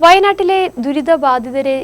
വയനാട്ടിലെ ദുരിതബാധിതരെ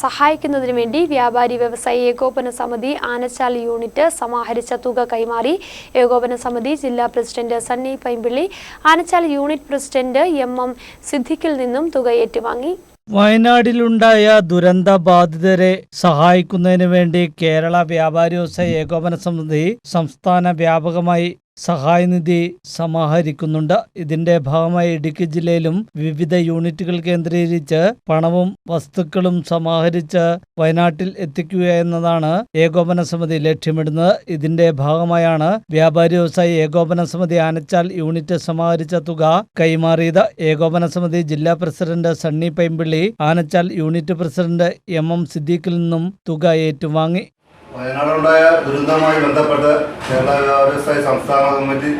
സഹായിക്കുന്നതിനു വേണ്ടി വ്യാപാരി വ്യവസായി ഏകോപന സമിതി ആനച്ചാൽ യൂണിറ്റ് സമാഹരിച്ച തുക കൈമാറി. ഏകോപന സമിതി ജില്ലാ president Sunny Paimpilly Anachal unit president M M സിദ്ദിഖിൽ നിന്നും തുക ഏറ്റുവാങ്ങി. വയനാടിലുണ്ടായ ദുരന്ത ബാധിതരെ സഹായിക്കുന്നതിന് വേണ്ടി കേരള വ്യാപാരി വ്യവസായ ഏകോപന സമിതി സംസ്ഥാന വ്യാപകമായി സഹായനിധി സമാഹരിക്കുന്നുണ്ട്. ഇതിന്റെ ഭാഗമായി ഇടുക്കി ജില്ലയിലും വിവിധ യൂണിറ്റുകൾ കേന്ദ്രീകരിച്ച് പണവും വസ്തുക്കളും സമാഹരിച്ച് വയനാട്ടിൽ എത്തിക്കുക എന്നതാണ് ഏകോപന സമിതി ലക്ഷ്യമിടുന്നത്. ഇതിന്റെ ഭാഗമായാണ് വ്യാപാരി വ്യവസായി ഏകോപന സമിതി ആനച്ചാൽ യൂണിറ്റ് സമാഹരിച്ച തുക കൈമാറിയത്. ഏകോപന സമിതി ജില്ലാ president Sunny Paimpilly Anachal unit president M M സിദ്ദീഖിൽ നിന്നും തുക ഏറ്റുവാങ്ങി. വയനാടുണ്ടായ ദുരന്തവുമായി ബന്ധപ്പെട്ട് കേരള വ്യവസായ സംസ്ഥാന കമ്മിറ്റി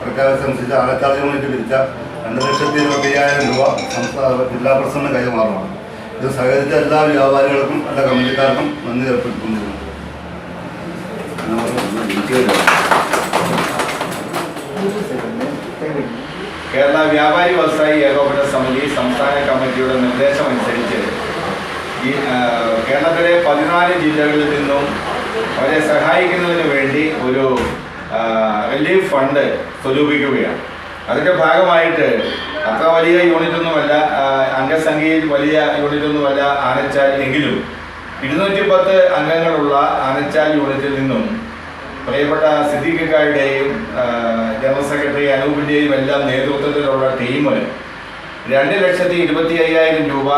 പ്രഖ്യാപിച്ചനുസരിച്ച് ആലക്കാട് കമ്മിറ്റി പിരിച്ച രണ്ട് ലക്ഷത്തി ഇരുപത്തി അയ്യായിരം രൂപ സംസ്ഥാന ജില്ലാ പ്രസിഡന്റ് കൈമാറണം ഇത് സഹകരിച്ച എല്ലാ വ്യാപാരികൾക്കും എല്ലാ കമ്മിറ്റിക്കാർക്കും നന്ദി ഏർപ്പെടുത്തുന്നിരുന്നു കേരള വ്യാപാരി വ്യവസായി ഏകോപന സമിതി സംസ്ഥാന കമ്മിറ്റിയുടെ നിർദ്ദേശമനുസരിച്ച് ഈ കേരളത്തിലെ പതിനാല് ജില്ലകളിൽ നിന്നും അവരെ സഹായിക്കുന്നതിന് വേണ്ടി ഒരു റിലീഫ് ഫണ്ട് സ്വരൂപിക്കുകയാണ്. അതിന്റെ ഭാഗമായിട്ട് അത്ര വലിയ യൂണിറ്റൊന്നുമല്ല അംഗസംഖ്യയിൽ വലിയ യൂണിറ്റൊന്നുമല്ല ആനച്ചാൽ എങ്കിലും ഇരുന്നൂറ്റി പത്ത് അംഗങ്ങളുള്ള ആനച്ചാൽ യൂണിറ്റിൽ നിന്നും പ്രിയപ്പെട്ട സിദ്ദീഖിക്കാരുടെയും ജനറൽ സെക്രട്ടറി അനൂപിന്റെയും എല്ലാം നേതൃത്വത്തിലുള്ള ടീം രണ്ട് ലക്ഷത്തി ഇരുപത്തി അയ്യായിരം രൂപ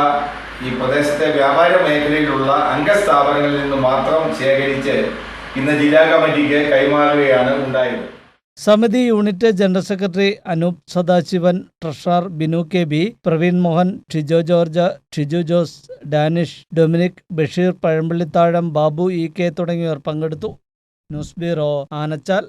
ഈ പ്രദേശത്തെ വ്യാപാര മേഖലയിലുള്ള അംഗസ്ഥാപനങ്ങളിൽ നിന്ന് മാത്രം ശേഖരിച്ച് ഇന്ന് ജില്ലാ കമ്മിറ്റിക്ക് കൈമാറുകയാണ് ഉണ്ടായത്. സമിതി unit general secretary Anoop Sadasivan treasurer Binu K B Praveen Mohan Shijo George Shiju Jose Danish Dominic Basheer Pazhampallithazham Babu E K തുടങ്ങിയവർ പങ്കെടുത്തു. News bureau Anachal.